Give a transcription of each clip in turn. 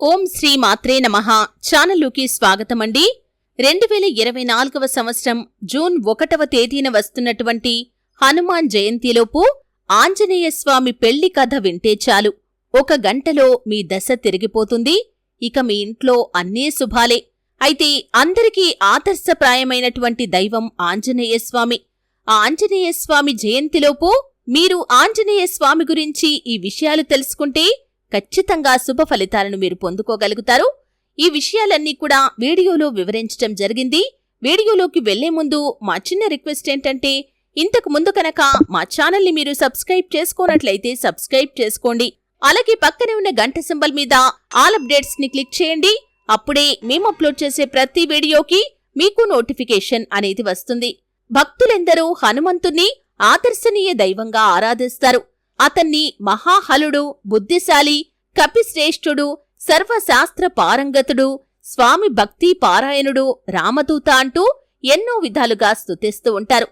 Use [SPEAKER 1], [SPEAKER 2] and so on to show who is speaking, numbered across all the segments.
[SPEAKER 1] ఓం శ్రీ మాత్రే నమః. ఛానల్లోకి స్వాగతమండి. రెండు వేల ఇరవై నాలుగవ సంవత్సరం జూన్ ఒకటవ తేదీన వస్తున్నటువంటి హనుమాన్ జయంతిలోపు ఆంజనేయ స్వామి పెళ్ళి కథ వింటే చాలు. ఒక గంటలో మీ దశ తిరిగిపోతుంది. ఇక మీ ఇంట్లో అన్నీ శుభాలే. అయితే అందరికీ ఆదర్శప్రాయమైనటువంటి దైవం ఆంజనేయ స్వామి. ఆ ఆంజనేయ స్వామి జయంతిలోపు మీరు ఆంజనేయ స్వామి గురించి ఈ విషయాలు తెలుసుకుంటే ఖచ్చితంగా శుభ ఫలితాలను మీరు పొందుకోగలుగుతారు. ఈ విషయాలన్నీ కూడా వీడియోలో వివరించటం జరిగింది. వీడియోలోకి వెళ్ళే ముందు మా చిన్న రిక్వెస్ట్ ఏంటంటే ఇంతకు ముందు కనుక మా ఛానల్ని మీరు సబ్స్క్రైబ్ చేసుకోనట్లయితే సబ్స్క్రైబ్ చేసుకోండి. అలాగే పక్కనే ఉన్న గంట సింబల్ మీద ఆల్ అప్డేట్స్ని క్లిక్ చేయండి. అప్పుడే మేము అప్లోడ్ చేసే ప్రతి వీడియోకి మీకు నోటిఫికేషన్ అనేది వస్తుంది. భక్తులెందరూ హనుమంతుణ్ణి ఆదర్శనీయ దైవంగా ఆరాధిస్తారు. అతన్ని మహాహలుడు బుద్ధిశాలి కపిశ్రేష్ఠుడు సర్వశాస్త్ర పారంగతుడు స్వామి భక్తి పారాయణుడు రామదూత అంటూ ఎన్నో విధాలుగా స్తుతిస్తూ ఉంటారు.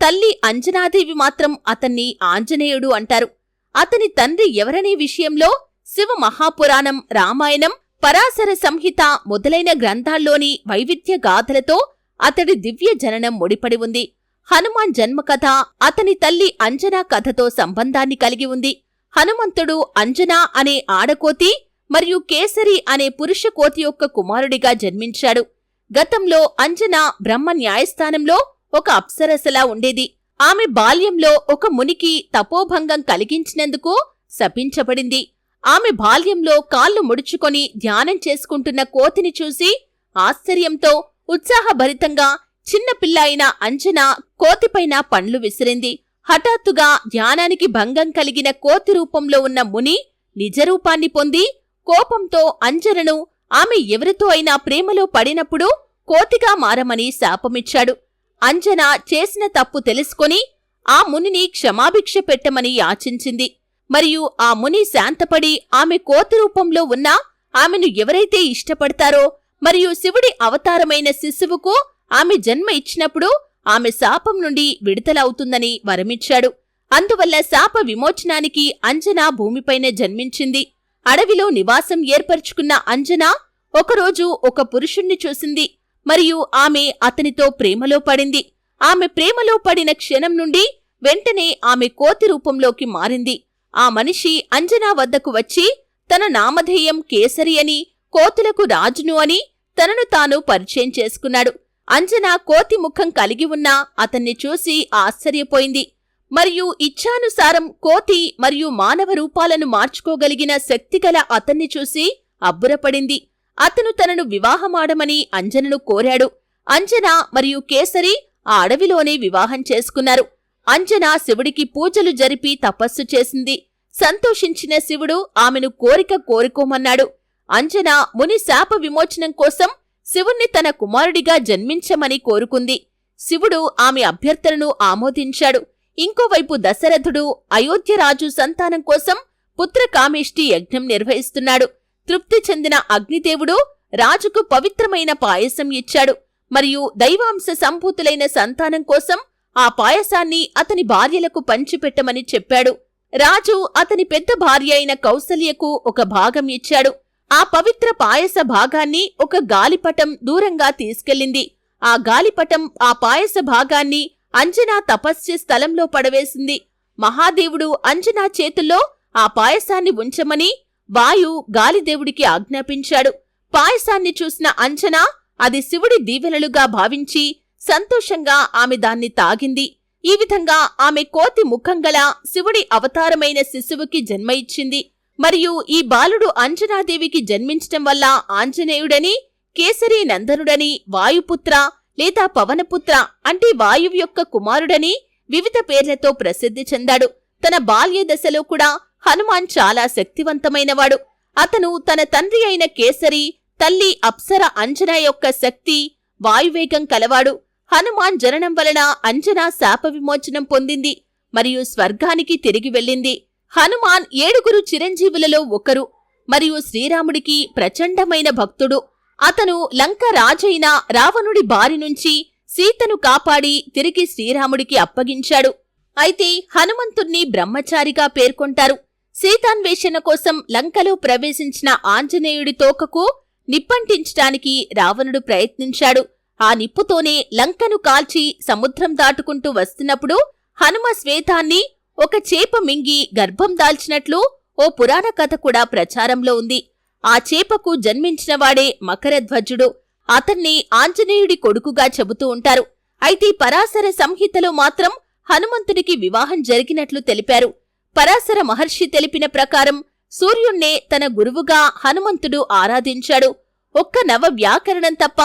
[SPEAKER 1] తల్లి అంజనాదేవి మాత్రం అతన్ని ఆంజనేయుడు అంటారు. అతని తండ్రి ఎవరనే విషయంలో శివ మహాపురాణం రామాయణం పరాశర సంహిత మొదలైన గ్రంథాల్లోని వైవిధ్య గాథలతో అతడి దివ్య జననం ముడిపడి ఉంది. హనుమాన్ జన్మకథ అతని తల్లి అంజనా కథతో సంబంధాన్ని కలిగి ఉంది. హనుమంతుడు అంజనా అనే ఆడకోతి మరియు కేసరి అనే పురుష కోతి యొక్క కుమారుడిగా జన్మించాడు. గతంలో అంజనా బ్రహ్మ న్యాయస్థానంలో ఒక అప్సరసలా ఉండేది. ఆమె బాల్యంలో ఒక మునికి తపోభంగం కలిగించినందుకు శపించబడింది. ఆమె బాల్యంలో కాళ్ళు ముడుచుకొని ధ్యానం చేసుకుంటున్న కోతిని చూసి ఆశ్చర్యంతో ఉత్సాహభరితంగా చిన్నపిల్ల అయిన అంజన కోతిపైన పండ్లు విసిరింది. హఠాత్తుగా ధ్యానానికి భంగం కలిగిన కోతి రూపంలో ఉన్న ముని నిజరూపాన్ని పొంది కోపంతో అంజనను ఆమె ఎవరితో అయినా ప్రేమలో పడినప్పుడు కోతిగా మారమని శాపమిచ్చాడు. అంజన చేసిన తప్పు తెలుసుకొని ఆ మునిని క్షమాభిక్ష పెట్టమని యాచించింది. మరియు ఆ ముని శాంతపడి ఆమె కోతి రూపంలో ఉన్న ఆమెను ఎవరైతే ఇష్టపడతారో మరియు శివుడి అవతారమైన శిశువుకు ఆమె జన్మ ఇచ్చినప్పుడు ఆమె శాపం నుండి విడుదలవుతుందని వరమిచ్చాడు. అందువల్ల శాప విమోచనానికి అంజనా భూమిపైనే జన్మించింది. అడవిలో నివాసం ఏర్పరచుకున్న అంజనా ఒకరోజు ఒక పురుషుణ్ణి చూసింది. మరియు ఆమె అతనితో ప్రేమలో పడింది. ఆమె ప్రేమలో పడిన క్షణం నుండి వెంటనే ఆమె కోతి రూపంలోకి మారింది. ఆ మనిషి అంజనా వద్దకు వచ్చి తన నామధేయం కేసరి అని కోతులకు రాజును అని తనను తాను పరిచయం చేసుకున్నాడు. అంజనా కోతి ముఖం కలిగి ఉన్నా అతన్ని చూసి ఆశ్చర్యపోయింది. మరియు ఇచ్ఛానుసారం కోతి మరియు మానవ రూపాలను మార్చుకోగలిగిన శక్తిగల అతన్ని చూసి అబ్బురపడింది. అతను తనను వివాహమాడమని అంజనను కోరాడు. అంజన మరియు కేసరి ఆ అడవిలోనే వివాహం చేసుకున్నారు. అంజన శివుడికి పూజలు జరిపి తపస్సు చేసింది. సంతోషించిన శివుడు ఆమెను కోరిక కోరుకోమన్నాడు. అంజన ముని శాప విమోచనం కోసం శివుణ్ణి తన కుమారుడిగా జన్మించమని కోరుకుంది. శివుడు ఆమె అభ్యర్థనను ఆమోదించాడు. ఇంకోవైపు దశరథుడు అయోధ్యరాజు సంతానం కోసం పుత్రకామేష్టి యజ్ఞం నిర్వహిస్తున్నాడు. తృప్తి చెందిన అగ్నిదేవుడు రాజుకు పవిత్రమైన పాయసం ఇచ్చాడు. మరియు దైవాంశ సంభూతులైన సంతానం కోసం ఆ పాయసాన్ని అతని భార్యలకు పంచిపెట్టమని చెప్పాడు. రాజు అతని పెద్ద భార్య అయిన కౌసల్యకు ఒక భాగం ఇచ్చాడు. ఆ పవిత్ర పాయస భాగాన్ని ఒక గాలిపటం దూరంగా తీసుకెళ్ళింది. ఆ గాలిపటం ఆ పాయస భాగాన్ని అంజనా తపస్సు స్థలంలో పడవేసింది. మహాదేవుడు అంజనా చేతుల్లో ఆ పాయసాన్ని ఉంచమని వాయు గాలిదేవుడికి ఆజ్ఞాపించాడు. పాయసాన్ని చూసిన అంజనా అది శివుడి దీవెనలుగా భావించి సంతోషంగా ఆమె దాన్ని తాగింది. ఈ విధంగా ఆమె కోతి ముఖంగల శివుడి అవతారమైన శిశువుకి జన్మ ఇచ్చింది. మరియు ఈ బాలుడు అంజనాదేవికి జన్మించటం వల్ల ఆంజనేయుడని కేసరి నందనుడని వాయుపుత్ర లేదా పవనపుత్ర అంటే వాయువు యొక్క కుమారుడని వివిధ పేర్లతో ప్రసిద్ధి చెందాడు. తన బాల్య దశలో కూడా హనుమాన్ చాలా శక్తివంతమైనవాడు. అతను తన తండ్రి అయిన కేసరి తల్లి అప్సర అంజన యొక్క శక్తి వాయువేగం కలవాడు. హనుమాన్ జననం వలన అంజనా శాప విమోచనం పొందింది మరియు స్వర్గానికి తిరిగి వెళ్ళింది. హనుమాన్ ఏడుగురు చిరంజీవులలో ఒకరు మరియు శ్రీరాముడికి ప్రచండమైన భక్తుడు. అతను లంక రాజైన రావణుడి బారి నుంచి సీతను కాపాడి తిరిగి శ్రీరాముడికి అప్పగించాడు. అయితే హనుమంతుణ్ణి బ్రహ్మచారిగా పేర్కొంటారు. సీతాన్వేషణ కోసం లంకలో ప్రవేశించిన ఆంజనేయుడి తోకకు నిప్పంటించటానికి రావణుడు ప్రయత్నించాడు. ఆ నిప్పుతోనే లంకను కాల్చి సముద్రం దాటుకుంటూ వస్తున్నప్పుడు హనుమ శ్వేతాన్ని ఒక చేప మింగి గర్భం దాల్చినట్లు ఓ పురాణ కథ కూడా ప్రచారంలో ఉంది. ఆ చేపకు జన్మించినవాడే మకరధ్వజుడు. అతన్ని ఆంజనేయుడి కొడుకుగా చెబుతూ ఉంటారు. అయితే పరాశర సంహితలో మాత్రం హనుమంతుడికి వివాహం జరిగినట్లు తెలిపారు. పరాశర మహర్షి తెలిపిన ప్రకారం సూర్యుణ్ణే తన గురువుగా హనుమంతుడు ఆరాధించాడు. ఒక్క నవ వ్యాకరణం తప్ప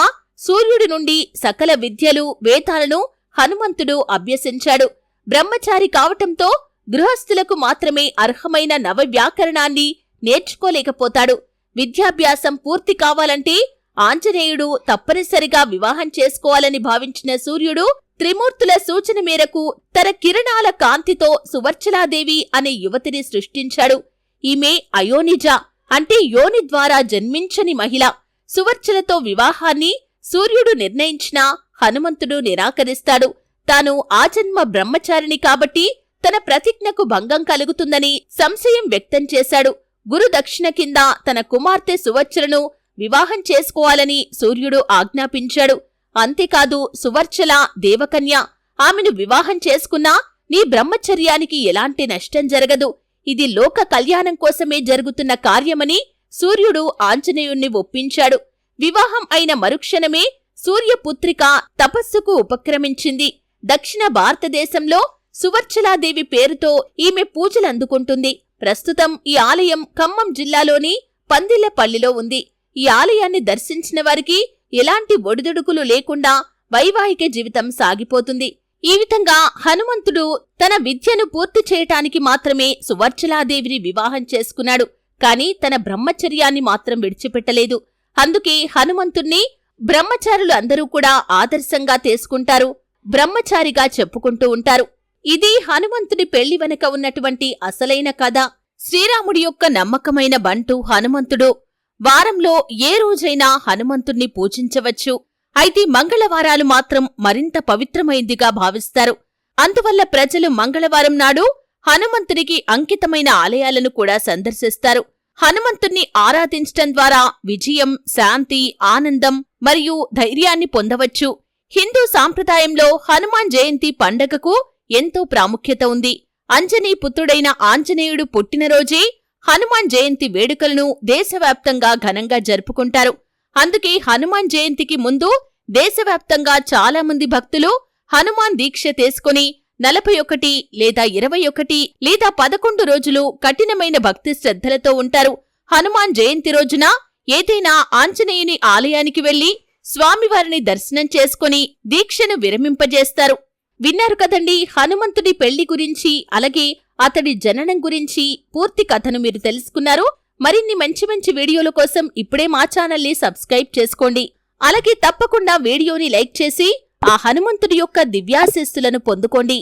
[SPEAKER 1] సూర్యుడి నుండి సకల విద్యలు వేదాలను హనుమంతుడు అభ్యసించాడు. బ్రహ్మచారి కావటంతో గృహస్థులకు మాత్రమే అర్హమైన నవ వ్యాకరణాన్ని నేర్చుకోలేకపోతాడు. విద్యాభ్యాసం పూర్తి కావాలంటే ఆంజనేయుడు తప్పనిసరిగా వివాహం చేసుకోవాలని భావించిన సూర్యుడు త్రిమూర్తుల సూచన మేరకు తన కిరణాల కాంతితో సువర్చలాదేవి అనే యువతిని సృష్టించాడు. ఈమె అయోనిజ అంటే యోని ద్వారా జన్మించని మహిళ. సువర్చలతో వివాహాన్ని సూర్యుడు నిర్ణయించినా హనుమంతుడు నిరాకరిస్తాడు. తాను ఆజన్మ బ్రహ్మచారిణి కాబట్టి తన ప్రతిజ్ఞకు భంగం కలుగుతుందని సంశయం వ్యక్తం చేశాడు. గురుదక్షిణ కింద తన కుమార్తె సువర్చలను వివాహం చేసుకోవాలని సూర్యుడు ఆజ్ఞాపించాడు. అంతేకాదు సువర్చల దేవకన్య ఆమెను వివాహం చేసుకున్నా నీ బ్రహ్మచర్యానికి ఎలాంటి నష్టం జరగదు. ఇది లోక కళ్యాణం కోసమే జరుగుతున్న కార్యమని సూర్యుడు ఆంజనేయుణ్ణి ఒప్పించాడు. వివాహం అయిన మరుక్షణమే సూర్యపుత్రిక తపస్సుకు ఉపక్రమించింది. దక్షిణ భారతదేశంలో సువర్చలాదేవి పేరుతో ఈమె పూజలందుకుంటుంది ప్రస్తుతం ఈ ఆలయం ఖమ్మం జిల్లాలోని పందిళ్ళపల్లిలో ఉంది. ఈ ఆలయాన్ని దర్శించిన వారికి ఎలాంటి ఒడిదుడుకులు లేకుండా వైవాహిక జీవితం సాగిపోతుంది. ఈ విధంగా హనుమంతుడు తన విద్యను పూర్తి చేయటానికి మాత్రమే సువర్చలాదేవిని వివాహం చేసుకున్నాడు. కాని తన బ్రహ్మచర్యాన్ని మాత్రం విడిచిపెట్టలేదు. అందుకే హనుమంతుణ్ణి బ్రహ్మచారులు అందరూ కూడా ఆదర్శంగా తీసుకుంటారు. బ్రహ్మచారిగా చెప్పుకుంటూ ఉంటారు. ఇది హనుమంతుడి పెళ్ళి వెనక ఉన్నటువంటి అసలైన కథ. శ్రీరాముడి యొక్క నమ్మకమైన బంటు హనుమంతుడు. వారంలో ఏ రోజైనా హనుమంతుణ్ణి పూజించవచ్చు. అయితే మంగళవారాలు మాత్రం మరింత పవిత్రమైందిగా భావిస్తారు. అందువల్ల ప్రజలు మంగళవారం నాడు హనుమంతుడికి అంకితమైన ఆలయాలను కూడా సందర్శిస్తారు. హనుమంతుణ్ణి ఆరాధించటం ద్వారా విజయం శాంతి ఆనందం మరియు ధైర్యాన్ని పొందవచ్చు. హిందూ సాంప్రదాయంలో హనుమాన్ జయంతి పండగకు ఎంతో ప్రాముఖ్యత ఉంది. అంజనీ పుత్రుడైన ఆంజనేయుడు పుట్టినరోజే హనుమాన్ జయంతి వేడుకలను దేశవ్యాప్తంగా ఘనంగా జరుపుకుంటారు. అందుకే హనుమాన్ జయంతికి ముందు దేశవ్యాప్తంగా చాలా మంది భక్తులు హనుమాన్ దీక్ష తీసుకుని నలభై ఒకటి లేదా ఇరవై ఒకటి లేదా పదకొండు రోజులు కఠినమైన భక్తి శ్రద్ధలతో ఉంటారు. హనుమాన్ జయంతి రోజున ఏదైనా ఆంజనేయుని ఆలయానికి వెళ్ళి స్వామివారిని దర్శనం చేసుకుని దీక్షను విరమింపజేస్తారు. విన్నారు కదండి హనుమంతుడి పెళ్ళి గురించి అలాగే అతడి జననం గురించి పూర్తి కథను మీరు తెలుసుకున్నారు. మరిన్ని మంచి మంచి వీడియోల కోసం ఇప్పుడే మా ఛానల్ని సబ్స్క్రైబ్ చేసుకోండి. అలాగే తప్పకుండా వీడియోని లైక్ చేసి ఆ హనుమంతుడి యొక్క దివ్యాశిస్సులను పొందుకోండి.